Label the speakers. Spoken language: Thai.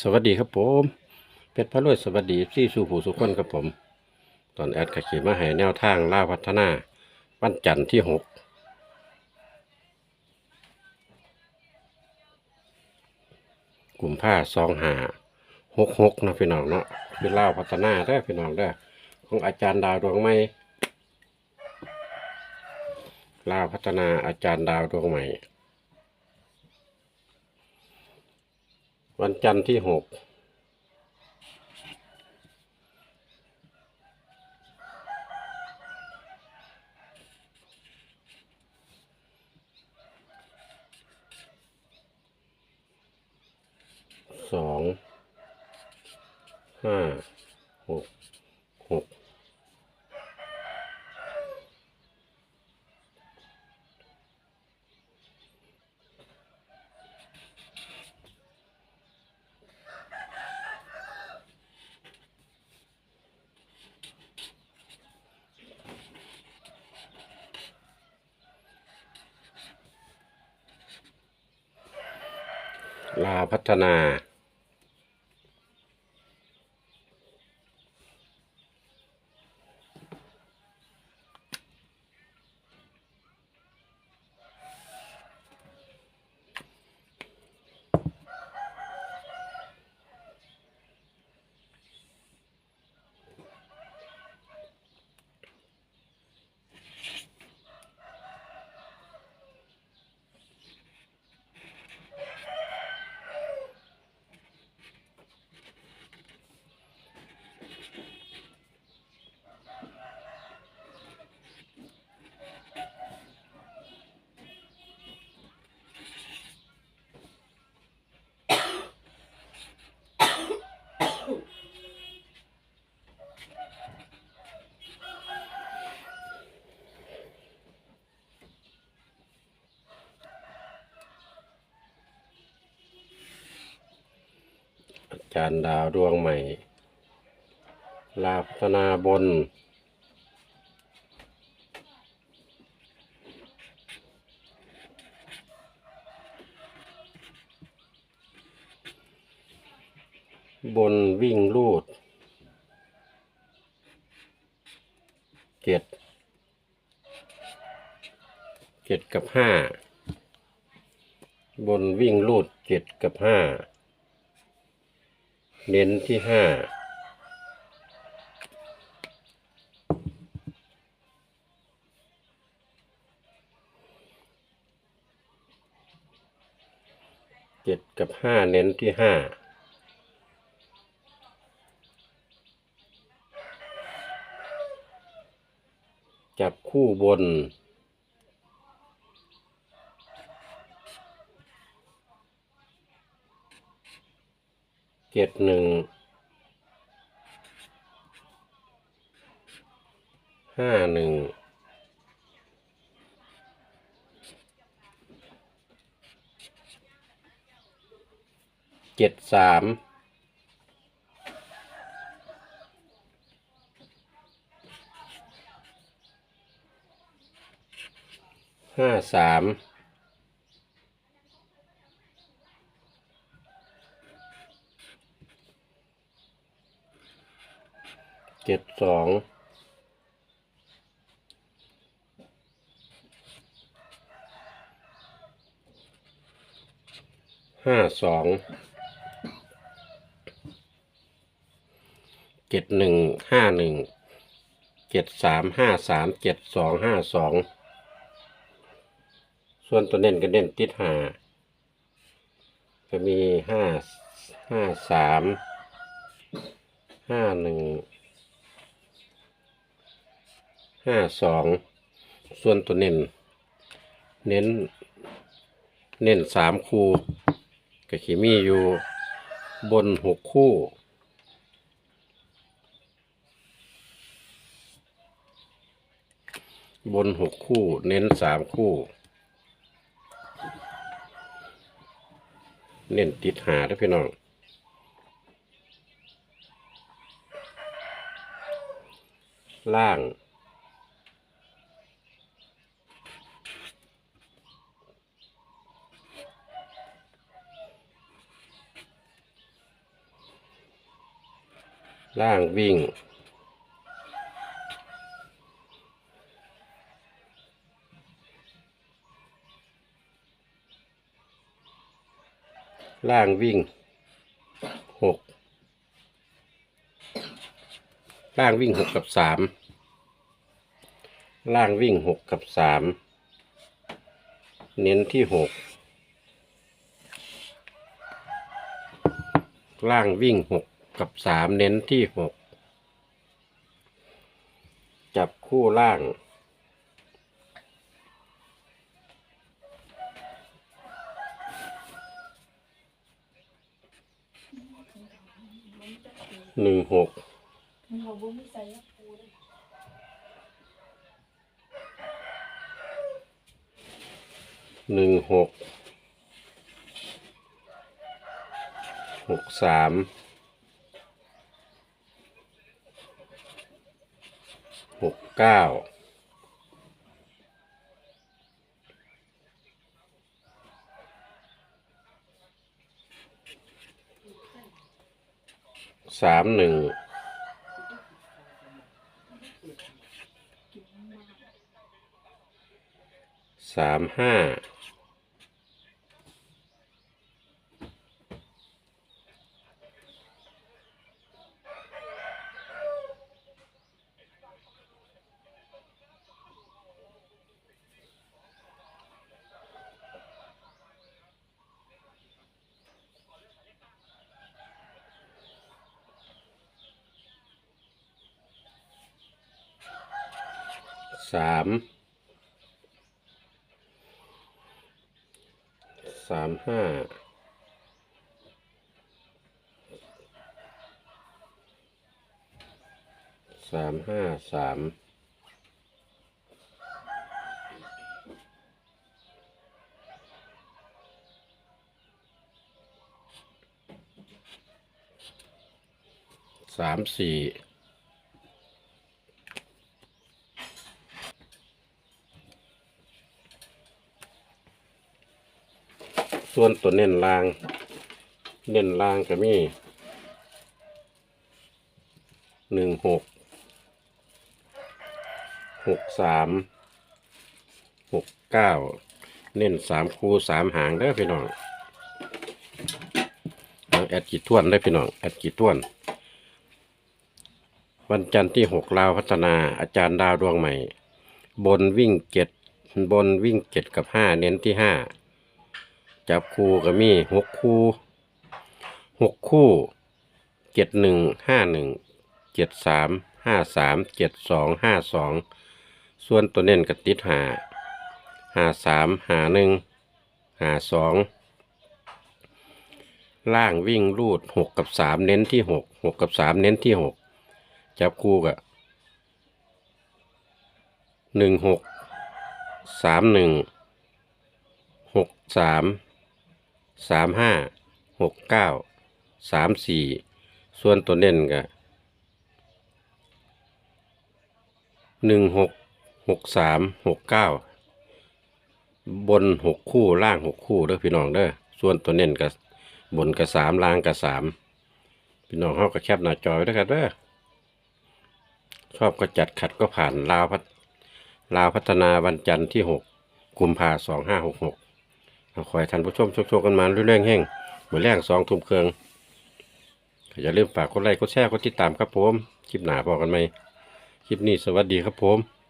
Speaker 1: สวัสดีครับผมเพชรพระรวยสวัสดีที่สู่ผู้สุขคนครับผม ตอนแอดขขีมาให้แนวทางล่าพัฒนา วันจันทร์ที่หกกลุ่มผ้าซองหาหกหกนะพี่น้องเนาะคือล่าพัฒนาได้พี่น้องได้ของอาจารย์ดาวดวงไม้ล่าพัฒนาอาจารย์ดาวดวงใหม่ วันจันทร์ที่หกสองห้าหกหก ลาพัฒนา จารย์ดาวดวงใหม่ ลาพัฒนาบน บนวิ่งลูด เจ็ด เจ็ดกับห้า บนวิ่งลูดเจ็ดกับห้า เน้นที่ห้าเจ็ดกับห้าเน้นที่ห้าจับคู่บน เจ็ดหนึ่งห้าหนึ่งเจ็ดสามห้าสาม เจ็ดสองห้าสองเจ็ดหนึ่งห้าหนึ่งเจ็ดสามห้าสามเจ็ดสองห้าสองส่วนตัวเน้นก็เน้นติดหาจะมีห้าห้าสามห้าหนึ่ง ห้าสองส่วนตัวเน้น เน้น เน้นสามคู่ก็ขีมีอยู่บนหกคู่ บนหกคู่ เน้นสามคู่ เน้นติดหาด้วยพี่น้องล่าง ล่างวิ่ง ล่างวิ่งหกล่างวิ่งหกกับสามล่างวิ่งหกกับสามเน้นที่หกล่างวิ่งหก กับสามเน้นที่หกจับคู่ล่าง หนึ่งหก
Speaker 2: มันบอกว่าไม่ใส่ยาคูเลย
Speaker 1: หนึ่งหก หกสาม หกเก้าสามหนึ่งสามห้า สามสามห้าสามห้าสามสามสี่ ส่วนตัวเน้นลาง เน้นลางก็มีหนึ่งหกหกสามหกเก้าเน้นสามคูสามหางได้พี่น้องเอาแอดกี่ท่วนได้พี่น้องแอดกี่ท่วน วันจันทร์ที่หกลาวพัฒนาอาจารย์ดาวดวงใหม่ บนวิ่งเจ็ดบนวิ่งเจ็ดกับห้าเน้นที่ห้า จับคู่ก็มีหกคู่หกคู่เจ็ดหนึ่งห้าหนึ่งเจ็ดสามห้าสามเจ็ดสองห้าสองส่วนตัวเน้นกับติดหาหาสามหาหนึ่งหาสองล่างวิ่งรูดหกกับสามเน้นที่หกหกกับสามเน้นที่หกจับคู่กับหนึ่งหกสามหนึ่งหกสาม สามห้าหกเก้าสามสี่ส่วนตัวเน้นก็หนึ่งหกหกสามหกเก้าบนหกคู่ล่างหกคู่เด้อพี่น้องเด้อส่วนตัวเน้นก็บบนก็สามล่างก็สามพี่น้องเขาก็แคบหน้าจอยด้วยกันเด้อชอบก็จัดขัดก็ผ่านลาวพัฒลาวพัฒนาวันจันทร์ที่หกกุมภาสองห้าหกหก ขอให้ท่านผู้ชมโชคๆกันมาเรื่อยๆแห้งเหมือนแรงสองทุ่มเครืองอย่าลืมฝากกดไลค์กดแชร์กดติดตามครับผม คลิปหนาพอกันไหมคลิปนี้สวัสดีครับผม